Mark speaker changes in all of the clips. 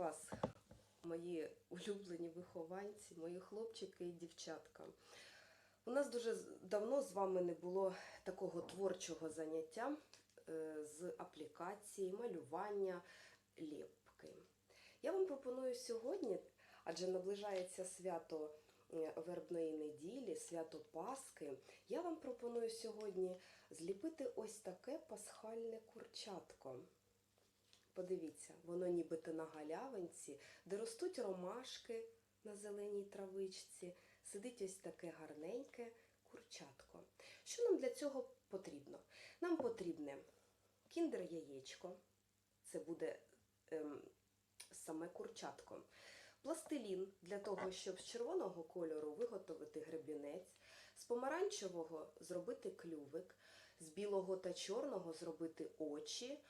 Speaker 1: вас, мої улюблені вихованці, мої хлопчики і дівчатка. У нас дуже давно з вами не було такого творчого заняття е, з аплікації, малювання, ліпки. Я вам пропоную сьогодні, адже наближається свято е, вербної неділі, свято Пасхи. Я вам пропоную сьогодні зліпити ось таке пасхальне курчатко. Подивіться, воно нібито на галявинці, де ростуть ромашки на зеленій травичці, сидить ось таке гарненьке курчатко. Що нам для цього потрібно? Нам потрібне кіндер-яєчко, це буде ем, саме курчатко. Пластилін для того, щоб з червоного кольору виготовити гребінець, з помаранчевого зробити клювик, з білого та чорного зробити очі.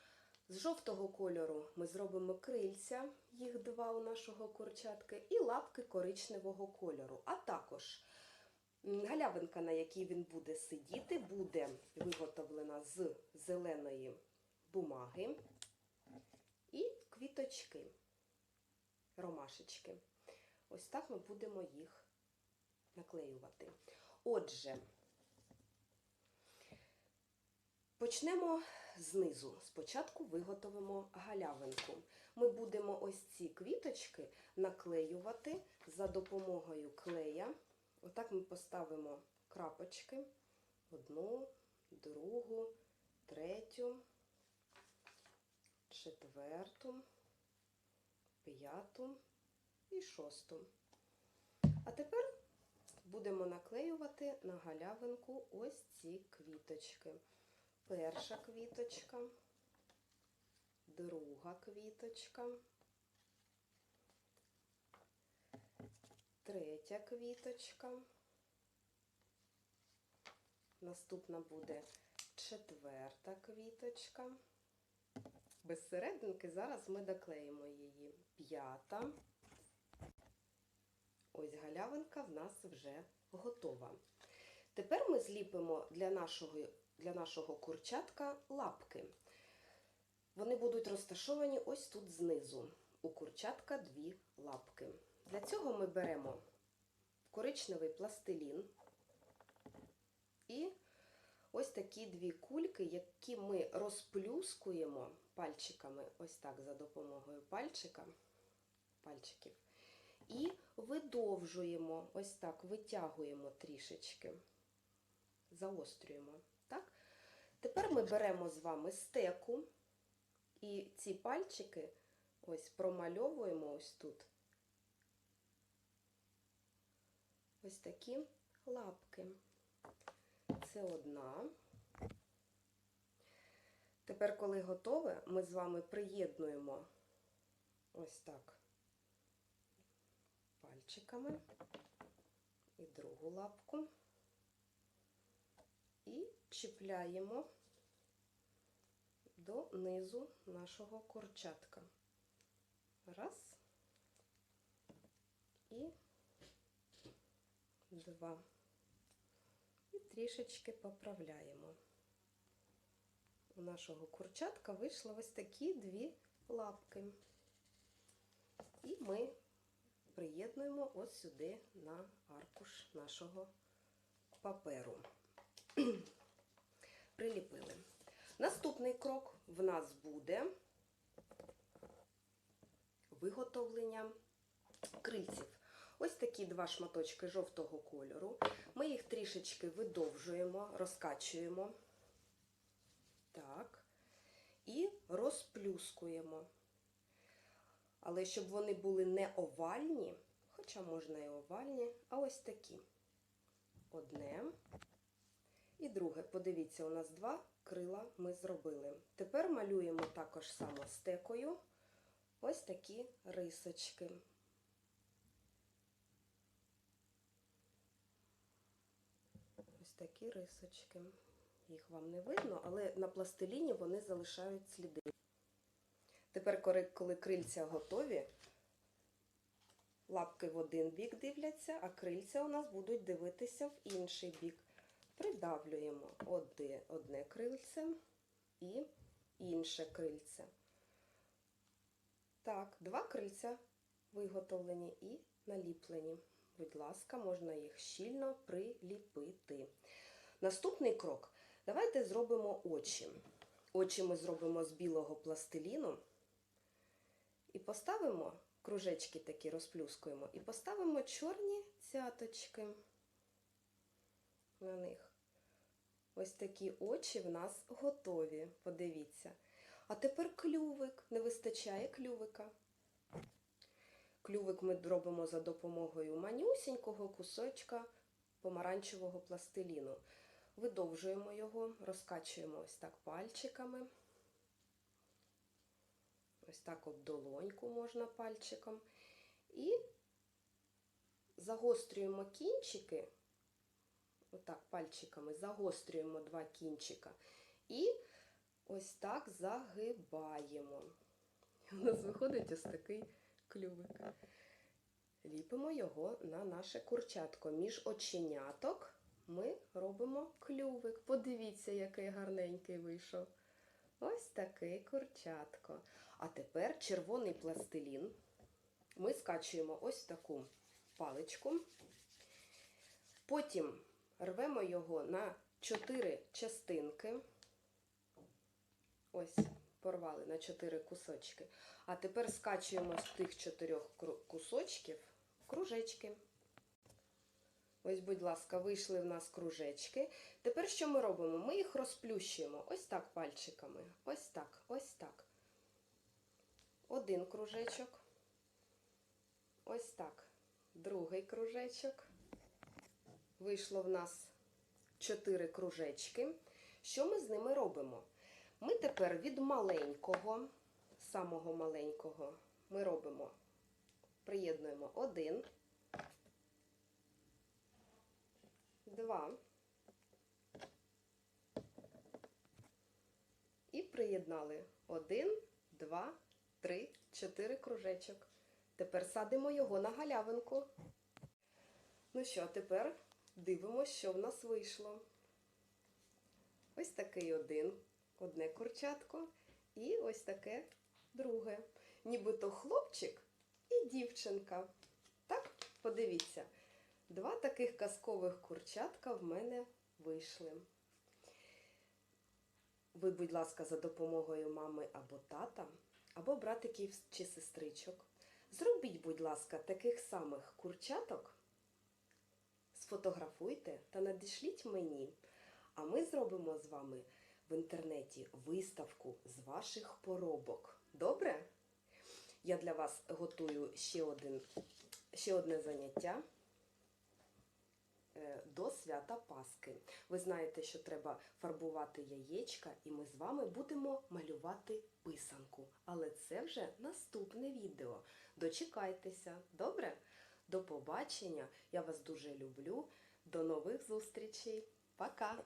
Speaker 1: З жовтого кольору ми зробимо крильця, їх два у нашого курчатки, і лапки коричневого кольору. А також галявинка, на якій він буде сидіти, буде виготовлена з зеленої бумаги і квіточки, ромашечки. Ось так ми будемо їх наклеювати. Отже, Почнемо знизу. Спочатку виготовимо галявинку. Ми будемо ось ці квіточки наклеювати за допомогою клея. Отак ми поставимо крапочки. Одну, другу, третю, четверту, п'яту і шосту. А тепер будемо наклеювати на галявинку ось ці квіточки. Перша квіточка, друга квіточка, третя квіточка. Наступна буде четверта квіточка. Без серединки зараз ми доклеїмо її. П'ята. Ось галявинка в нас вже готова. Тепер ми зліпимо для нашого, для нашого курчатка лапки. Вони будуть розташовані ось тут знизу. У курчатка дві лапки. Для цього ми беремо коричневий пластилін і ось такі дві кульки, які ми розплюскуємо пальчиками, ось так за допомогою пальчика, пальчиків. І видовжуємо, ось так витягуємо трішечки, заострюємо. Тепер ми беремо з вами стеку і ці пальчики ось промальовуємо ось тут. Ось такі лапки. Це одна. Тепер, коли готове, ми з вами приєднуємо ось так пальчиками і другу лапку і чіпляємо до низу нашого курчатка. Раз і два. І трішечки поправляємо. У нашого курчатка вийшло ось такі дві лапки. І ми приєднуємо ось сюди на аркуш нашого паперу. Приліпили. Наступний крок в нас буде виготовлення крильців. Ось такі два шматочки жовтого кольору. Ми їх трішечки видовжуємо, розкачуємо. Так. І розплюскуємо. Але щоб вони були не овальні, хоча можна і овальні, а ось такі. Одне. І друге. Подивіться, у нас два крила ми зробили. Тепер малюємо також само стекою ось такі рисочки. Ось такі рисочки. Їх вам не видно, але на пластиліні вони залишають сліди. Тепер, коли- крильця готові, лапки в один бік дивляться, а крильця у нас будуть дивитися в інший бік. Придавлюємо одне, одне крильце і інше крильце. Так, два крильця виготовлені і наліплені. Будь ласка, можна їх щільно приліпити. Наступний крок. Давайте зробимо очі. Очі ми зробимо з білого пластиліну і поставимо кружечки такі розплюскуємо, і поставимо чорні цяточки на них. Ось такі очі в нас готові. Подивіться. А тепер клювик. Не вистачає клювика. Клювик ми робимо за допомогою манюсінького кусочка помаранчевого пластиліну. Видовжуємо його, розкачуємо ось так пальчиками. Ось так об долоньку можна пальчиком. І загострюємо кінчики, отак пальчиками загострюємо два кінчика. І ось так загибаємо. У нас виходить ось такий клювик. Ліпимо його на наше курчатко. Між оченяток ми робимо клювик. Подивіться, який гарненький вийшов. Ось такий курчатко. А тепер червоний пластилін. Ми скачуємо ось таку паличку. Потім рвемо його на чотири частинки. Ось, порвали на чотири кусочки. А тепер скачуємо з тих чотирьох кусочків кружечки. Ось, будь ласка, вийшли в нас кружечки. Тепер що ми робимо? Ми їх розплющуємо ось так пальчиками. Ось так, ось так. Один кружечок. Ось так. Другий кружечок. Вийшло в нас чотири кружечки. Що ми з ними робимо? Ми тепер від маленького, самого маленького, ми робимо, приєднуємо один, два і приєднали один, два, три, чотири кружечок. Тепер садимо його на галявинку. Ну що, тепер дивимося, що в нас вийшло. Ось такий один, одне курчатко, і ось таке друге. Нібито хлопчик і дівчинка. Так, подивіться, два таких казкових курчатка в мене вийшли. Ви, будь ласка, за допомогою мами або тата, або братиків чи сестричок. Зробіть, будь ласка, таких самих курчаток, сфотографуйте та надішліть мені. А ми зробимо з вами в інтернеті виставку з ваших поробок. Добре? Я для вас готую ще, один, ще одне заняття е, до свята Пасхи. Ви знаєте, що треба фарбувати яєчка, і ми з вами будемо малювати писанку. Але це вже наступне відео. Дочекайтеся, добре? До побачення. Я вас дуже люблю. До нових зустрічей. Пока!